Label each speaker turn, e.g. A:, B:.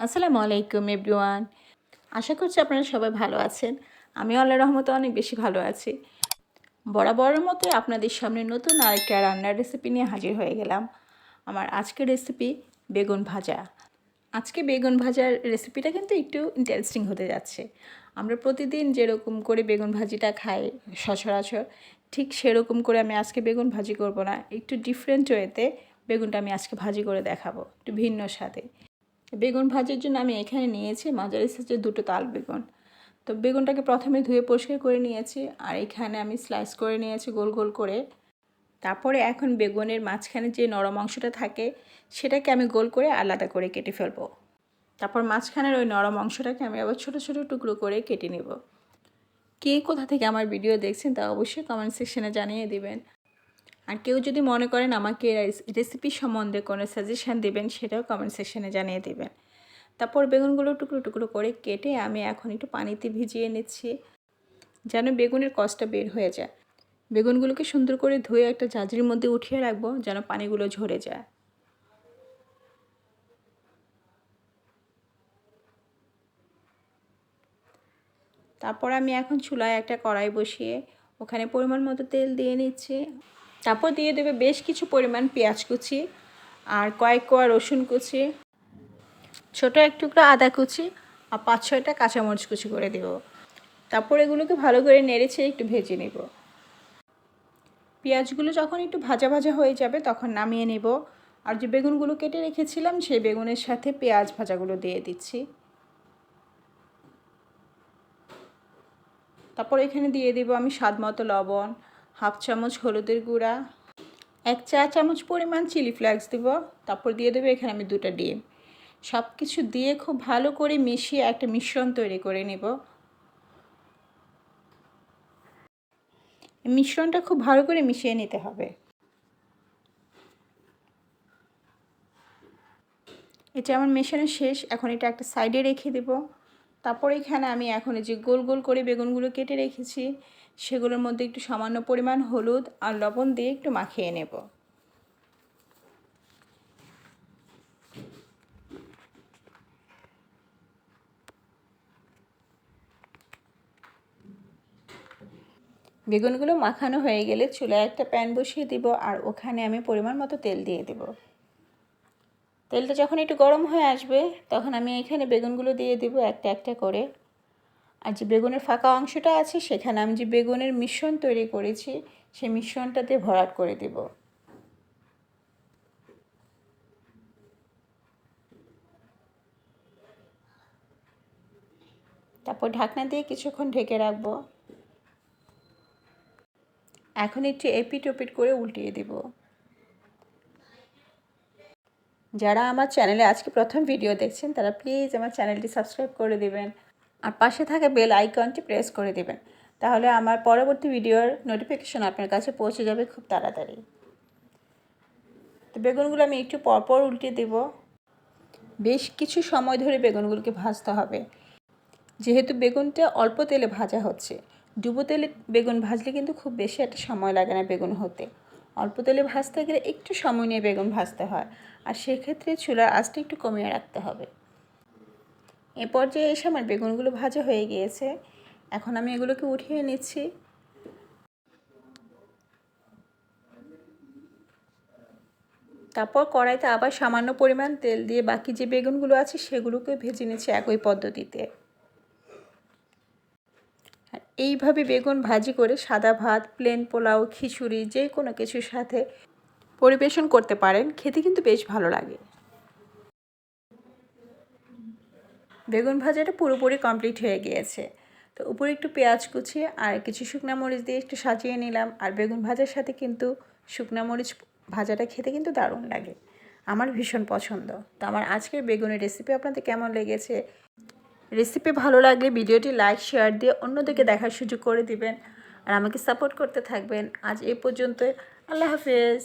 A: আসসালামু আলাইকুম এভরিওয়ান। আশা করছি আপনারা সবাই ভালো আছেন। আমি আল্লাহ রহমতে অনেক বেশি ভালো আছি। বরাবরের মতোই আপনাদের সামনে নতুন আরেকটা রান্নার রেসিপি নিয়ে হাজির হয়ে গেলাম। আমার আজকের রেসিপি বেগুন ভাজা। আজকে বেগুন ভাজার রেসিপিটা কিন্তু একটু ইন্টারেস্টিং হতে যাচ্ছে। আমরা প্রতিদিন যেরকম করে বেগুন ভাজিটা খাই সচরাচর, ঠিক সেরকম করে আমি আজকে বেগুন ভাজি করব না। একটু ডিফারেন্ট ওয়েতে বেগুনটা আমি আজকে ভাজি করে দেখাবো। একটু ভিন্ন স্বাদে। বেগুন ভাজির জন্য আমি এখানে নিয়েছি মাঝারি সাইজের দুটো তাল বেগুন। তো বেগুনটাকে প্রথমে ধুয়ে পরিষ্কার করে নিয়েছি আর এখানে আমি স্লাইস করে নিয়েছি গোল গোল করে। তারপরে এখন বেগুনের মাঝখানে যে নরম অংশটা থাকে সেটাকে আমি গোল করে আলাদা করে কেটে ফেলব। তারপর মাঝখানের ওই নরম অংশটাকে আমি আবার ছোটো ছোটো টুকরো করে কেটে নেব। কে কোথা থেকে আমার ভিডিও দেখছেন তা অবশ্যই কমেন্ট সেকশনে জানিয়ে দিবেন। আর কেউ যদি মনে করেন আমাকে রেসিপি সম্বন্ধে কোনো সাজেশান দেবেন, সেটাও কমেন্ট সেকশনে জানিয়ে দেবেন। তারপর বেগুনগুলো টুকরো টুকরো করে কেটে আমি এখন একটু পানিতে ভিজিয়ে নিচ্ছি, যেন বেগুনের কষটা বের হয়ে যায়। বেগুনগুলোকে সুন্দর করে ধুয়ে একটা জাজির মধ্যে উঠিয়ে রাখব, যেন পানিগুলো ঝরে যায়। তারপর আমি এখন চুলায় একটা কড়াই বসিয়ে ওখানে পরিমাণ মতো তেল দিয়ে নিচ্ছি। তারপর দিয়ে দেবে বেশ কিছু পরিমাণ পেঁয়াজ কুচি আর কয়েক কোয়া রসুন কুচি, ছোটো এক টুকরো আদা কুচি আর পাঁচ ছয়টা কাঁচামরিচ কুচি করে দেব। তারপর এগুলোকে ভালো করে নেড়েছে একটু ভেজে নেব। পেঁয়াজগুলো যখন একটু ভাজা ভাজা হয়ে যাবে তখন নামিয়ে নেব। আর যে বেগুনগুলো কেটে রেখেছিলাম সেই বেগুনের সাথে পেঁয়াজ ভাজাগুলো দিয়ে দিচ্ছি। তারপর এখানে দিয়ে দেবো আমি স্বাদ মতো লবণ হাফ চামচ হলুদের গুঁড়া, এক চা চামচ পরিমাণ চিলি ফ্লেক্স দেবো, তারপর দিয়ে দেবো এখানে আমি দুটো ডিম। সব কিছু দিয়ে খুব ভালো করে মিশিয়ে একটা মিশ্রণ তৈরি করে নেব। মিশ্রণটা খুব ভালো করে মিশিয়ে নিতে হবে। এটা আমার মেশানো শেষ, এখন এটা একটা সাইডে রেখে দেব। তারপর এখানে আমি এখন যে গোল গোল করে বেগুনগুলো কেটে রেখেছি, সেগুলোর মধ্যে একটু সামান্য পরিমাণ হলুদ আর লবণ দিয়ে একটু মাখিয়ে নেব। বেগুনগুলো মাখানো হয়ে গেলে চুলায় একটা প্যান বসিয়ে দিব আর ওখানে আমি পরিমাণ মতো তেল দিয়ে দেব। তেলটা যখন একটু গরম হয়ে আসবে, তখন আমি এখানে বেগুনগুলো দিয়ে দিব একটা একটা করে। আর যে বেগুনের ফাঁকা অংশটা আছে, সেখানে আমি যে বেগুনের মিশ্রণ তৈরি করেছি, সেই মিশ্রণটাতে ভরাট করে দেব। তারপর ঢাকনা দিয়ে কিছুক্ষণ ঢেকে রাখব। এখন একটু এপিট ওপিট করে উল্টিয়ে দেব। যারা আমার চ্যানেলে আজকে প্রথম ভিডিও দেখছেন, তারা প্লিজ আমার চ্যানেলটি সাবস্ক্রাইব করে দেবেন। আর পাশে থাকা বেল আইকনটি প্রেস করে দেবেন। তাহলে আমার পরবর্তী ভিডিওর নোটিফিকেশন আপনার কাছে পৌঁছে যাবে খুব তাড়াতাড়ি। তো বেগুনগুলো আমি একটু পরপর উল্টে দেব। বেশ কিছু সময় ধরে বেগুনগুলোকে ভাজতে হবে। যেহেতু বেগুনটা অল্প তেলে ভাজা হচ্ছে, ডুবো তেলে বেগুন ভাজলে কিন্তু খুব বেশি একটা সময় লাগে না বেগুন হতে। অল্প তেলে ভাজতে গেলে একটু সময় নিয়ে বেগুন ভাজতে হয়। আর সেক্ষেত্রে চুলার আঁচটা একটু কমিয়ে রাখতে হবে। এ পর্যায়ে এসে আমার বেগুনগুলো ভাজা হয়ে গিয়েছে। এখন আমি এগুলোকে উঠিয়ে নিচ্ছি। তারপর কড়াইতে আবার সামান্য পরিমাণ তেল দিয়ে বাকি যে বেগুনগুলো আছে সেগুলোকে ভেজে নিচ্ছি একই পদ্ধতিতে। এইভাবে বেগুন ভাজি করে সাদা ভাত প্লেন পোলাও, খিচুড়ি, যে কোনো কিছুর সাথে পরিবেশন করতে পারেন, খেতে কিন্তু বেশ ভালো লাগে। বেগুন ভাজাটা পুরোপুরি কমপ্লিট হয়ে গিয়েছে। তো উপরে একটু পেঁয়াজ কুচিয়ে আর কিছু শুকনো মরিচ দিয়ে একটু সাজিয়ে নিলাম। আর বেগুন ভাজার সাথে কিন্তু শুকনো মরিচ ভাজাটা খেতে কিন্তু দারুণ লাগে। আমার ভীষণ পছন্দ। তো আমার আজকের বেগুনের রেসিপি আপনাদের কেমন লেগেছে রেসিপি ভালো লাগলে ভিডিওটি লাইক শেয়ার দিয়ে অন্যদিকে দেখার সুযোগ করে দিবেন। আর আমাকে সাপোর্ট করতে থাকবেন। আজ এ পর্যন্ত আল্লাহ হাফেজ।